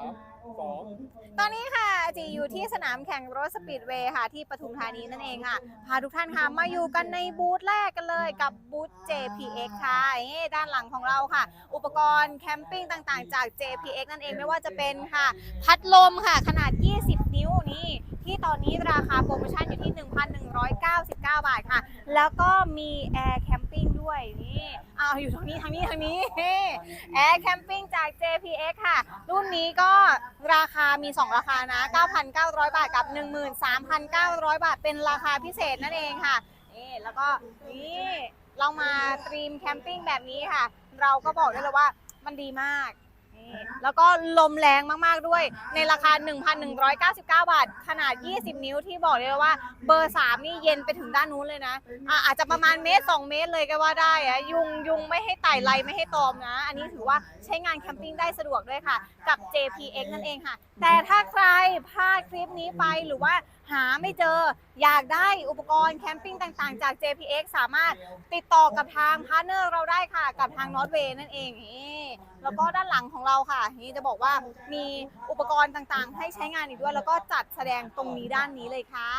ามสองตอนนี้ค่ะจีอยู่ที่สนามแข่งรถสปีดเวย์ค่ะที่ปทุมธานีนั่นเองค่ะ พาทุกท่านค่ะมาอยู่กันในบูธแรกกันเลยกับบูธ JPX ค่ะนี่ด้านหลังของเราค่ะ อุปกรณ์แคมปิ้งต่างๆ จาก JPX นั่นเองไม่ว่าจะเป็นค่ะ พัดลมค่ะขนาด 20 นิ้วนี่ ที่ตอนนี้ราคาโปรโมชั่นอยู่ที่ 1,199 บาทค่ะ แล้วก็มีแอร์แคมปิ้งด้วยนี่อ้าวอยู่ทางนี้ทางนี้ทางนี้แอร์แคมปิ้งจาก JPX ค่ะ รุ่นนี้ก็ราคามี 2 ราคานะ 9,900 บาทกับ 13,900 บาท เป็นราคาพิเศษนั่นเองค่ะนี่แล้วก็นี่เรามาตรีมแคมปิ้งแบบนี้ค่ะ เราก็บอกได้เลยว่ามันดีมาก นี่แล้วก็ลมแรงมากๆด้วย ในราคา 1,199 บาท ขนาด 20 นิ้วที่บอกเลยว่าเบอร์ 3 นี่เย็นไปถึงด้านนู้นเลยนะอะอาจจะประมาณเมตร 2 เมตรเลยก็ว่าได้อะยุงยุงไม่ให้ไต่ไรไม่ให้ตอมนะ อันนี้ถือว่าใช้งานแคมปิ้งได้สะดวกด้วยค่ะ กับ JPX นั่นเองค่ะ แต่ถ้าใครพลาดคลิปนี้ไปหรือว่าหาไม่เจออยากได้อุปกรณ์แคมปิ้งต่างๆ จาก JPX สามารถติดต่อกับทางพาร์เนอร์เราได้ค่ะ กับทาง n o r t w a y นั่นเองนี่ แล้วก็ด้านหลังของเราค่ะนี่จะบอกว่ามีอุปกรณ์ต่างๆ ให้ใช้งานอีกด้วย แล้วก็จัดแสดงตรงนี้ด้านนี้เลยค่ะ